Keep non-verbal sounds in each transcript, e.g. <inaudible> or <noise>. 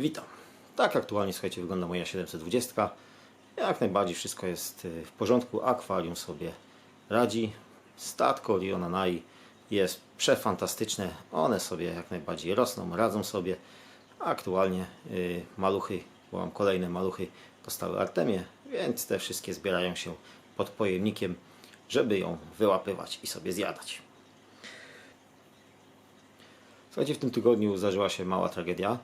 Witam. Tak aktualnie, słuchajcie, wygląda moja 720. Jak najbardziej wszystko jest y, w porządku. Akwarium sobie radzi. Statko Liona Nai jest przefantastyczne. One sobie jak najbardziej rosną, radzą sobie. Aktualnie y, maluchy, bo mam kolejne maluchy, dostały Artemię, więc te wszystkie zbierają się pod pojemnikiem, żeby ją wyłapywać i sobie zjadać. Słuchajcie, w tym tygodniu zdarzyła się mała tragedia,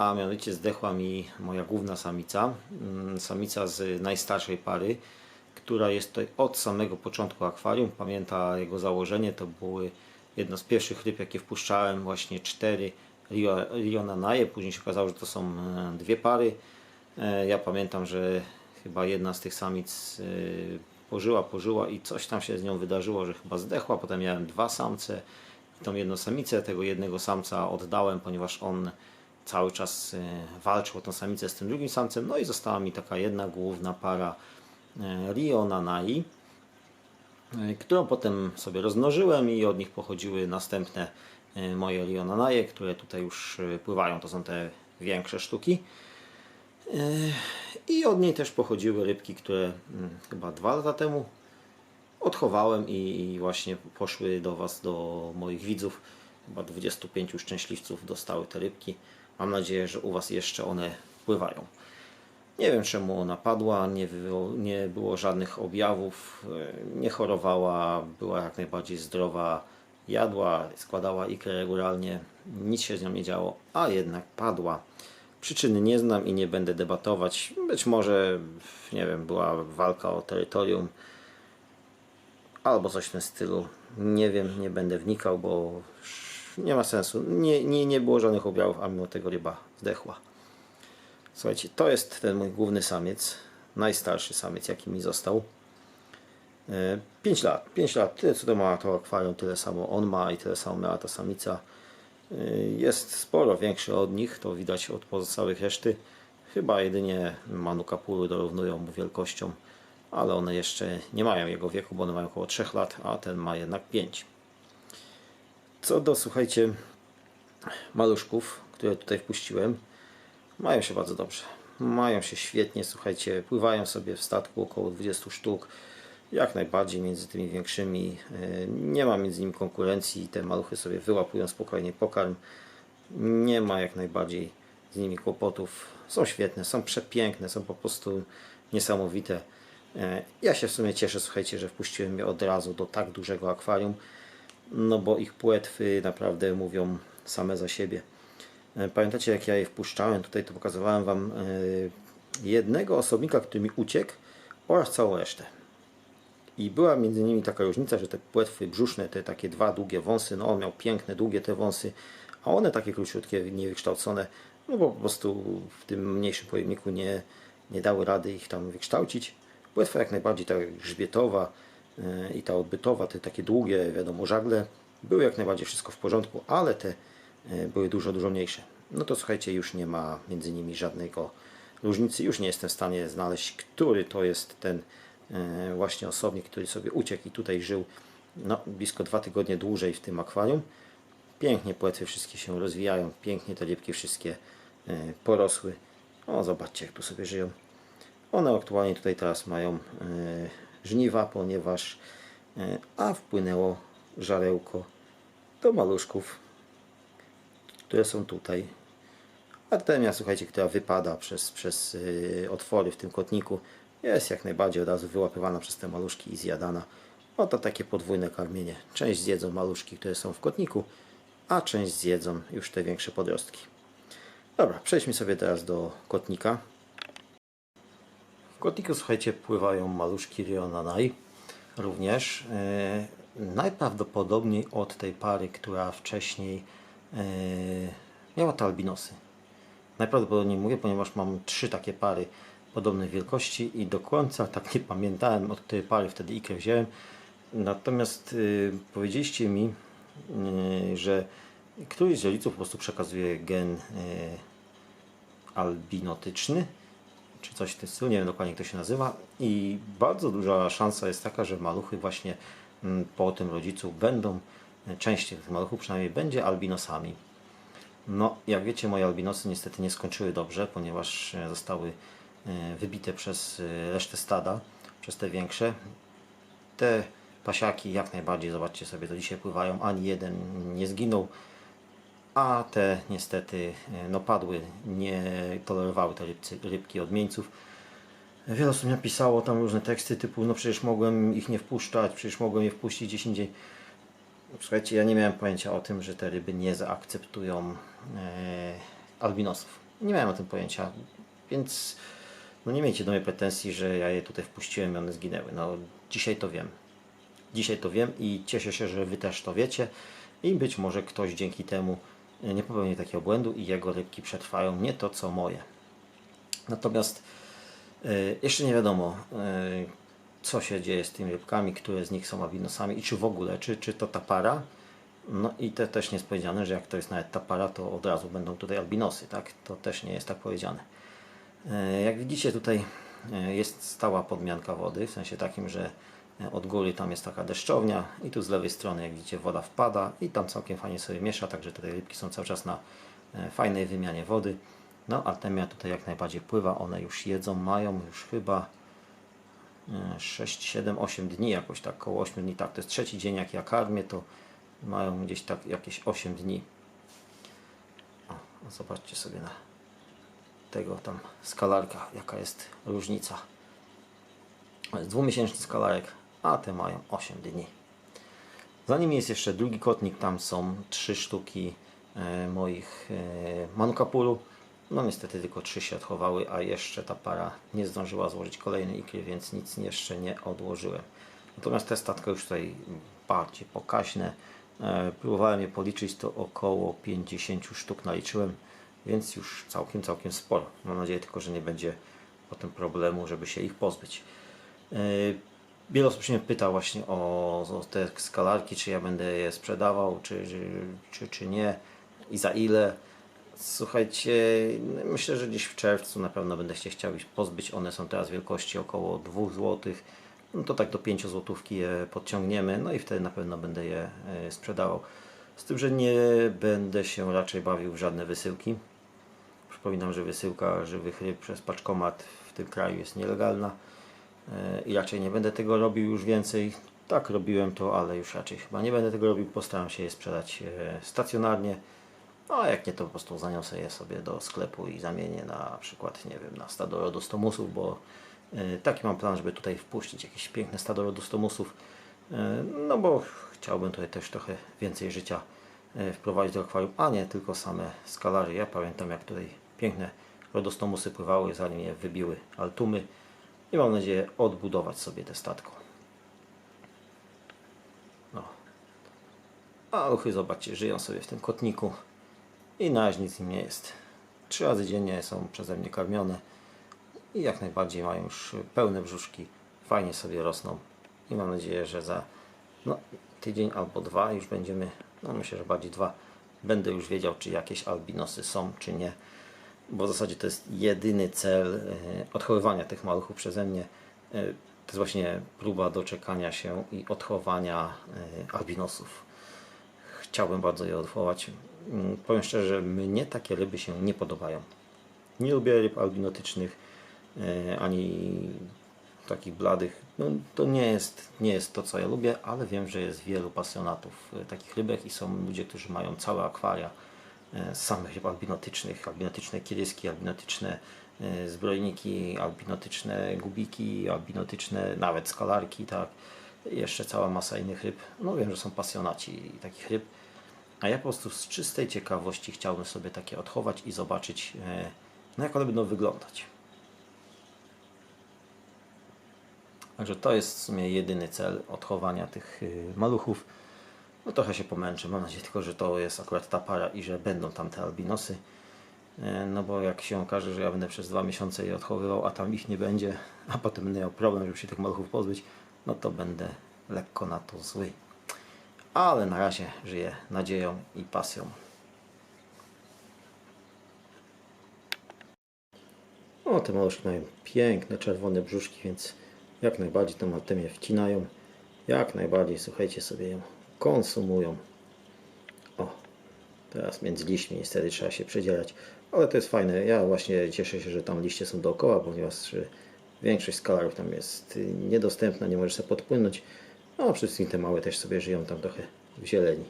a mianowicie zdechła mi moja główna samica, mm, samica z najstarszej pary, która jest tutaj od samego początku akwarium. Pamięta jego założenie, to były jedno z pierwszych ryb, jakie wpuszczałem, właśnie cztery Rio- Rionanaje, później się okazało, że to są e, dwie pary. E, Ja pamiętam, że chyba jedna z tych samic e, pożyła, pożyła i coś tam się z nią wydarzyło, że chyba zdechła. Potem miałem dwa samce i tą jedną samicę. Tego jednego samca oddałem, ponieważ on cały czas e, walczył o tą samicę z tym drugim samcem. No i została mi taka jedna główna para e, Rio Nanai, e, którą potem sobie rozmnożyłem i od nich pochodziły następne moje Rio Nanaje, które tutaj już pływają. To są te większe sztuki. I od niej też pochodziły rybki, które mm, chyba dwa lata temu odchowałem i właśnie poszły do Was, do moich widzów. Chyba 25 szczęśliwców dostały te rybki. Mam nadzieję, że u Was jeszcze one pływają. Nie wiem czemu ona padła, nie, wywo- nie było żadnych objawów, e, nie chorowała, była jak najbardziej zdrowa, jadła, składała ikrę regularnie, nic się z nią nie działo, a jednak padła. Przyczyny nie znam i nie będę debatować. Być może, nie wiem, była walka o terytorium albo coś w tym stylu. Nie wiem, nie będę wnikał, bo nie ma sensu. Nie, nie, nie było żadnych objawów, a mimo tego ryba zdechła. Słuchajcie, to jest ten mój główny samiec, najstarszy samiec, jaki mi został. 5 lat, 5 lat, tyle co to ma to akwarium, tyle samo on ma i tyle samo miała ta samica. E, Jest sporo większy od nich, to widać od pozostałych reszty. Chyba jedynie Manukapuru dorównują mu wielkością, ale one jeszcze nie mają jego wieku, bo one mają około 3 lat, a ten ma jednak 5. Co do, słuchajcie, maluszków, które tutaj wpuściłem, mają się bardzo dobrze. Mają się świetnie, słuchajcie, pływają sobie w statku około 20 sztuk. Jak najbardziej między tymi większymi. e, Nie ma między nimi konkurencji. Te maluchy sobie wyłapują spokojnie pokarm. Nie ma jak najbardziej z nimi kłopotów. Są świetne, są przepiękne, są po prostu niesamowite. E, Ja się w sumie cieszę, słuchajcie, że wpuściłem je od razu do tak dużego akwarium no bo ich płetwy naprawdę mówią same za siebie. E, Pamiętacie jak ja je wpuszczałem, tutaj to pokazywałem Wam e, jednego osobnika, który mi uciekł oraz całą resztę. I była między nimi taka różnica, że te płetwy brzuszne, te takie dwa długie wąsy, no on miał piękne, długie te wąsy, a one takie króciutkie, niewykształcone, no bo po prostu w tym mniejszym pojemniku nie, nie dały rady ich tam wykształcić. Płetwa jak najbardziej ta grzbietowa i ta odbytowa, te takie długie, wiadomo, żagle, były jak najbardziej wszystko w porządku, ale te e, były dużo, dużo mniejsze. No to słuchajcie, już nie ma między nimi żadnego różnicy. Już nie jestem w stanie znaleźć, który to jest ten e, właśnie osobnik, który sobie uciekł i tutaj żył no, blisko dwa tygodnie dłużej w tym akwarium. Pięknie płetwy wszystkie się rozwijają, pięknie te rybki wszystkie e, porosły. O, zobaczcie, jak tu sobie żyją. One aktualnie tutaj teraz mają e, żniwa, ponieważ e, a wpłynęło żarełko do maluszków, które są tutaj. Artemia, słuchajcie, która wypada przez, przez y, otwory w tym kotniku, jest jak najbardziej od razu wyłapywana przez te maluszki i zjadana. Oto takie podwójne karmienie. Część zjedzą maluszki, które są w kotniku, a część zjedzą już te większe podrostki. Dobra, przejdźmy sobie teraz do kotnika. Kotniku, słuchajcie, pływają maluszki Rionanai również. Yy, najprawdopodobniej od tej pary, która wcześniej yy, miała te albinosy. Najprawdopodobniej mówię, ponieważ mam trzy takie pary podobnej wielkości i do końca tak nie pamiętałem, od której pary wtedy ikrę wziąłem. Natomiast yy, powiedzieliście mi, yy, że któryś z rodziców po prostu przekazuje gen yy, albinotyczny, czy coś w tym stylu, nie wiem dokładnie jak to się nazywa i bardzo duża szansa jest taka, że maluchy właśnie mm, po tym rodzicu będą, część tych maluchów przynajmniej będzie albinosami. No, jak wiecie, moje albinosy niestety nie skończyły dobrze, ponieważ e, zostały e, wybite przez e, resztę stada, przez te większe. Te pasiaki jak najbardziej, zobaczcie sobie, to dzisiaj pływają, ani jeden nie zginął, a te niestety e, no, padły, nie tolerowały te rybcy, rybki odmieńców. Wiele osób napisało tam różne teksty typu, no przecież mogłem ich nie wpuszczać, przecież mogłem je wpuścić gdzieś indziej. Słuchajcie, ja nie miałem pojęcia o tym, że te ryby nie zaakceptują e, albinosów. Nie miałem o tym pojęcia, więc no nie miejcie do mnie pretensji, że ja je tutaj wpuściłem i one zginęły. No dzisiaj to wiem. Dzisiaj to wiem i cieszę się, że Wy też to wiecie i być może ktoś dzięki temu nie popełni takiego błędu i jego rybki przetrwają nie to co moje. Natomiast e, jeszcze nie wiadomo, e, co się dzieje z tymi rybkami, które z nich są albinosami i czy w ogóle, czy, czy to ta para. No i to też nie jest powiedziane, że jak to jest nawet ta para, to od razu będą tutaj albinosy, tak? To też nie jest tak powiedziane. E, Jak widzicie tutaj jest stała podmianka wody, w sensie takim, że od góry tam jest taka deszczownia i tu z lewej strony jak widzicie woda wpada i tam całkiem fajnie sobie miesza, także tutaj rybki są cały czas na e, fajnej wymianie wody. No Artemia tutaj jak najbardziej pływa, one już jedzą, mają już chyba 6, 7, 8 dni jakoś tak, około 8 dni, tak, to jest trzeci dzień jak ja karmię, to mają gdzieś tak jakieś 8 dni. O, zobaczcie sobie na tego tam skalarka, jaka jest różnica. Dwumiesięczny skalarek, a te mają 8 dni. Za nimi jest jeszcze drugi kotnik, tam są trzy sztuki e, moich e, manukapulu. No niestety tylko trzy się odchowały, a jeszcze ta para nie zdążyła złożyć kolejnej ikry, więc nic jeszcze nie odłożyłem. Natomiast te statko już tutaj bardziej pokaźne. E, próbowałem je policzyć, to około 50 sztuk naliczyłem, więc już całkiem, całkiem sporo. Mam nadzieję tylko, że nie będzie potem problemu, żeby się ich pozbyć. Wiele osób się mnie pyta właśnie o, o te skalarki, czy ja będę je sprzedawał, czy, czy, czy, nie i za ile. Słuchajcie, myślę, że gdzieś w czerwcu na pewno będę się chciał ich pozbyć. One są teraz wielkości około 2 zł. No to tak do 5 złotówki je podciągniemy, no i wtedy na pewno będę je e, sprzedawał. Z tym, że nie będę się raczej bawił w żadne wysyłki. Przypominam, że wysyłka żywych ryb przez paczkomat w tym kraju jest nielegalna i raczej nie będę tego robił już więcej. Tak robiłem to, ale już raczej chyba nie będę tego robił. Postaram się je sprzedać e, stacjonarnie. No a jak nie, to po prostu zaniosę je sobie do sklepu i zamienię na przykład, nie wiem, na stado rodostomusów, bo e, taki mam plan, żeby tutaj wpuścić jakieś piękne stado rodostomusów. E, No bo chciałbym tutaj też trochę więcej życia e, wprowadzić do akwarium, a nie tylko same skalary. Ja pamiętam jak tutaj piękne rodostomusy pływały, zanim je wybiły altumy i mam nadzieję odbudować sobie te statko. No. A uchy, zobaczcie, żyją sobie w tym kotniku i na razie nic im nie jest. Trzy razy dziennie są przeze mnie karmione i jak najbardziej mają już pełne brzuszki, fajnie sobie rosną i mam nadzieję, że za no, tydzień albo dwa już będziemy, no myślę, że bardziej dwa, będę już wiedział, czy jakieś albinosy są, czy nie, bo w zasadzie to jest jedyny cel e, odchowywania tych maluchów przeze mnie. E, To jest właśnie próba doczekania się i odchowania e, albinosów chciałbym bardzo je odwołać. Mm, Powiem szczerze, mnie takie ryby się nie podobają. Nie lubię ryb albinotycznych, ani takich bladych. No, to nie jest, nie jest to, co ja lubię, ale wiem, że jest wielu pasjonatów takich rybek i są ludzie, którzy mają całe akwaria samych ryb albinotycznych, albinotyczne kiedyski, albinotyczne e, zbrojniki, albinotyczne gubiki, albinotyczne nawet skalarki, tak. Jeszcze cała masa innych ryb. No wiem, że są pasjonaci takich ryb. A ja po prostu z czystej ciekawości chciałbym sobie takie odchować i zobaczyć, e, no jak one będą wyglądać. Także to jest w sumie jedyny cel odchowania tych maluchów. No trochę się pomęczę, mam nadzieję tylko, że to jest akurat ta para i że będą tam te albinosy. E, No bo jak się okaże, że ja będę przez dwa miesiące je odchowywał, a tam ich nie będzie, a potem będę miał problem, żeby się tych maluchów pozbyć, no to będę lekko na to zły. Ale na razie żyję nadzieją i pasją. O, te maluszki mają piękne czerwone brzuszki, więc jak najbardziej tą artemię wcinają. Jak najbardziej, słuchajcie sobie ją konsumują. O, Teraz między liśćmi niestety trzeba się przedzierać. Ale to jest fajne. Ja właśnie cieszę się, że tam liście są dookoła, ponieważ większość skalarów tam jest niedostępna, nie możesz sobie podpłynąć. No, a wszystkim te małe też sobie żyją tam trochę w zieleni.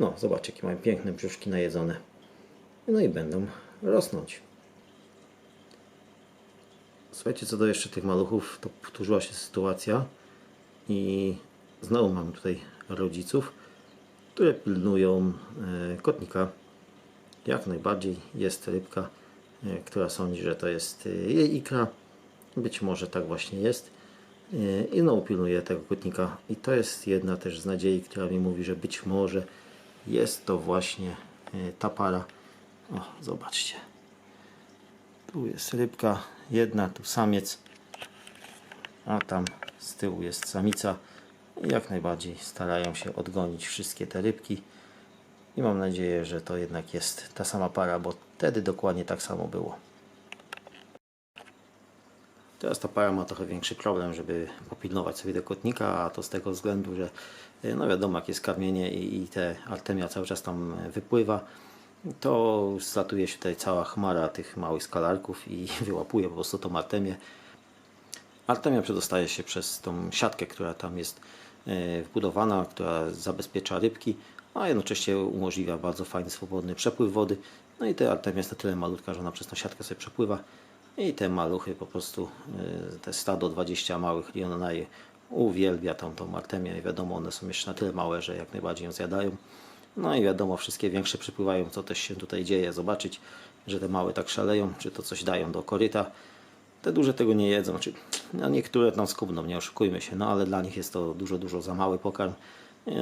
No, zobaczcie, jakie mają piękne brzuszki najedzone. No i będą rosnąć. Słuchajcie, co do jeszcze tych maluchów, to powtórzyła się sytuacja i znowu mam tutaj rodziców, które pilnują e, kotnika. Jak najbardziej jest rybka, e, która sądzi, że to jest e, jej ikra. Być może tak właśnie jest. I no pilnuje tego kotnika. I to jest jedna też z nadziei, która mi mówi, że być może jest to właśnie ta para. O, zobaczcie. Tu jest rybka jedna, tu samiec, a tam z tyłu jest samica. Jak najbardziej starają się odgonić wszystkie te rybki. I mam nadzieję, że to jednak jest ta sama para, bo wtedy dokładnie tak samo było. Teraz ta para ma trochę większy problem, żeby popilnować sobie do kotnika, a to z tego względu, że y, no wiadomo, jak jest karmienie i, i te artemia cały czas tam wypływa, to zlatuje się tutaj cała chmara tych małych skalarków i <laughs> wyłapuje po prostu tą artemię. Artemia przedostaje się przez tą siatkę, która tam jest e, wbudowana, która zabezpiecza rybki, a jednocześnie umożliwia bardzo fajny, swobodny przepływ wody. No i ta artemia jest na tyle malutka, że ona przez tą siatkę sobie przepływa i te maluchy po prostu, e, te stado 20 małych liononaje uwielbia tą, tą artemię i wiadomo, one są jeszcze na tyle małe, że jak najbardziej ją zjadają. No i wiadomo, wszystkie większe przypływają, co też się tutaj dzieje, zobaczyć, że te małe tak szaleją, czy to coś dają do koryta. Te duże tego nie jedzą, czy no niektóre tam skubną, nie oszukujmy się, no ale dla nich jest to dużo, dużo za mały pokarm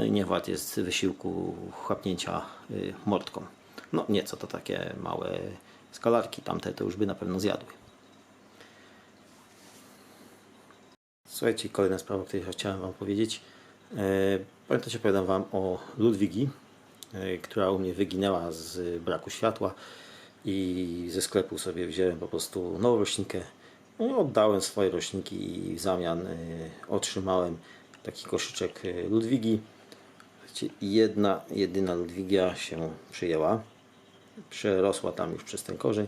i nie wart jest wysiłku chłapnięcia y, mordką. No nieco to takie małe skalarki, tamte to już by na pewno zjadły. Słuchajcie, kolejna sprawa, o której chciałem Wam powiedzieć. E, Pamiętacie, opowiadam Wam o Ludwigi, e, która u mnie wyginęła z braku światła i ze sklepu sobie wziąłem po prostu nową roślinkę. No oddałem swoje roślinki i w zamian e, otrzymałem taki koszyczek e, Ludwigi. Jedna, jedyna Ludwigia się przyjęła. Przerosła tam już przez ten korzeń,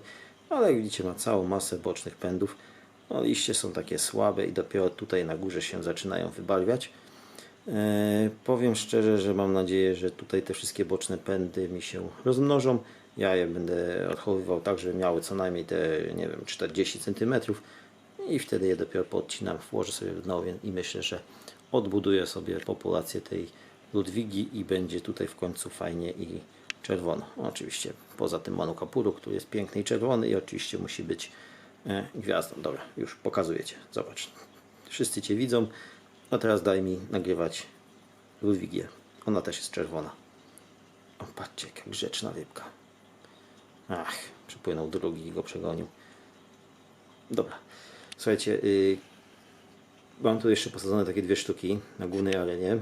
ale jak widzicie ma całą masę bocznych pędów. No, liście są takie słabe i dopiero tutaj na górze się zaczynają wybarwiać. E, powiem szczerze, że mam nadzieję, że tutaj te wszystkie boczne pędy mi się rozmnożą. Ja je będę odchowywał tak, żeby miały co najmniej te, nie wiem, 40 cm i wtedy je dopiero podcinam, włożę sobie w dno i myślę, że odbuduję sobie populację tej Ludwigi i będzie tutaj w końcu fajnie i czerwono. Oczywiście poza tym manukapuru, który jest piękny i czerwony i oczywiście musi być e, gwiazdą. Dobra, już pokazuję Cię. Zobacz. Wszyscy Cię widzą. A teraz daj mi nagrywać Ludwigię. Ona też jest czerwona. O, patrzcie, jaka grzeczna rybka. Ach, przypłynął drugi i go przegonił. Dobra. Słuchajcie, yy, mam tu jeszcze posadzone takie dwie sztuki na głównej arenie.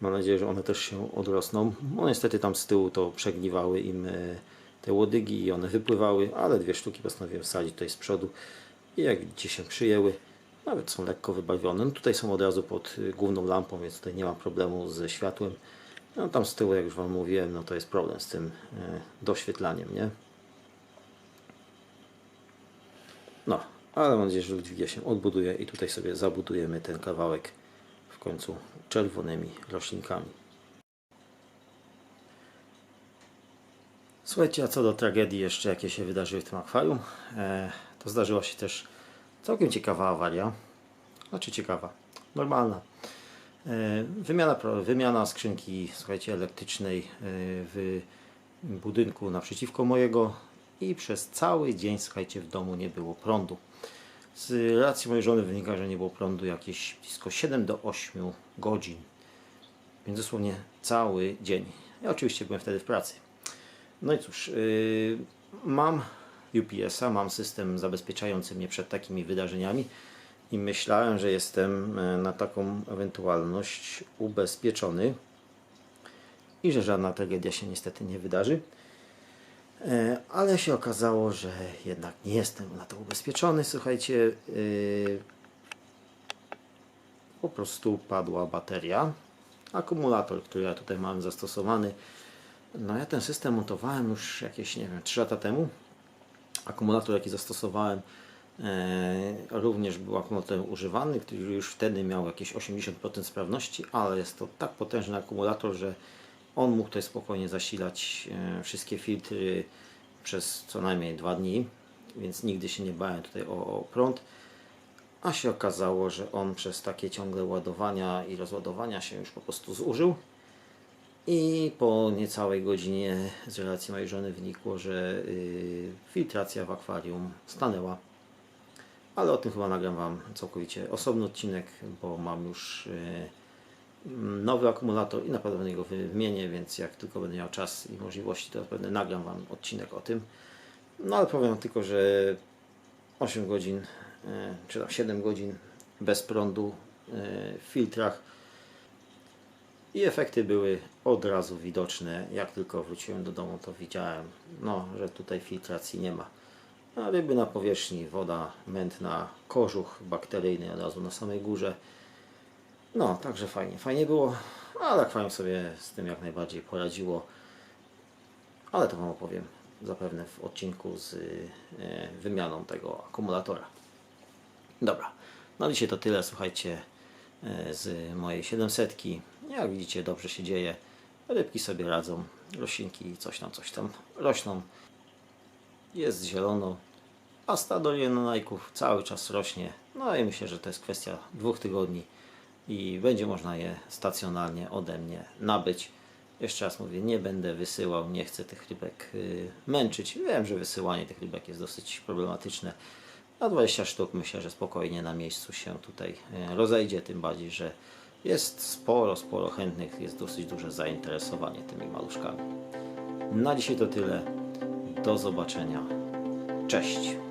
Mam nadzieję, że one też się odrosną. No niestety tam z tyłu to przegniwały im e, te łodygi i one wypływały, ale dwie sztuki postanowiłem wsadzić tutaj z przodu i jak widzicie się przyjęły. Nawet są lekko wybarwione. No tutaj są od razu pod y, główną lampą, więc tutaj nie ma problemu ze światłem. No tam z tyłu, jak już Wam mówiłem, no to jest problem z tym y, doświetlaniem, nie? No, ale mam nadzieję, że Ludwigia się odbuduje i tutaj sobie zabudujemy ten kawałek w końcu czerwonymi roślinkami. Słuchajcie, a co do tragedii jeszcze, jakie się wydarzyły w tym akwarium, e, to zdarzyła się też całkiem ciekawa awaria. Znaczy ciekawa, normalna. E, Wymiana, wymiana skrzynki, słuchajcie, elektrycznej e, w budynku naprzeciwko mojego i przez cały dzień, słuchajcie, w domu nie było prądu. Z racji mojej żony wynika, że nie było prądu jakieś blisko 7 do 8 godzin. Więc dosłownie cały dzień. Ja oczywiście byłem wtedy w pracy. No i cóż, yy, mam UPS-a, mam system zabezpieczający mnie przed takimi wydarzeniami i myślałem, że jestem e, na taką ewentualność ubezpieczony i że żadna tragedia się niestety nie wydarzy. E, Ale się okazało, że jednak nie jestem na to ubezpieczony. Słuchajcie, yy, po prostu padła bateria. Akumulator, który ja tutaj mam zastosowany, No ja ten system montowałem już jakieś, nie wiem, 3 lata temu. Akumulator jaki zastosowałem e, również był akumulatorem używany, który już wtedy miał jakieś 80% sprawności, ale jest to tak potężny akumulator, że on mógł tutaj spokojnie zasilać e, wszystkie filtry przez co najmniej dwa dni, więc nigdy się nie bałem tutaj o, o prąd. A się okazało, że on przez takie ciągłe ładowania i rozładowania się już po prostu zużył. I po niecałej godzinie z relacji mojej żony wynikło, że y, filtracja w akwarium stanęła. Ale o tym chyba nagram Wam całkowicie osobny odcinek, bo mam już y, nowy akumulator i na pewno go wymienię, więc jak tylko będę miał czas i możliwości, to pewnie nagram Wam odcinek o tym. No ale powiem tylko, że 8 godzin, y, czy tam 7 godzin bez prądu y, w filtrach i efekty były od razu widoczne. Jak tylko wróciłem do domu, to widziałem, no, że tutaj filtracji nie ma. A ryby na powierzchni, woda mętna, kożuch bakteryjny od razu na samej górze. No, także fajnie, fajnie było, ale akwarium sobie z tym jak najbardziej poradziło. Ale to Wam opowiem zapewne w odcinku z y, wymianą tego akumulatora. Dobra, no dzisiaj to tyle, słuchajcie, e, z mojej 700. Jak widzicie, dobrze się dzieje. Rybki sobie radzą, roślinki coś tam, coś tam rośną. Jest zielono, a stado jenonajków cały czas rośnie. No i myślę, że to jest kwestia dwóch tygodni i będzie można je stacjonarnie ode mnie nabyć. Jeszcze raz mówię, nie będę wysyłał, nie chcę tych rybek y, męczyć. Wiem, że wysyłanie tych rybek jest dosyć problematyczne. A 20 sztuk myślę, że spokojnie na miejscu się tutaj y, rozejdzie, tym bardziej, że jest sporo, sporo chętnych, jest dosyć duże zainteresowanie tymi maluszkami. Na dzisiaj to tyle. Do zobaczenia. Cześć.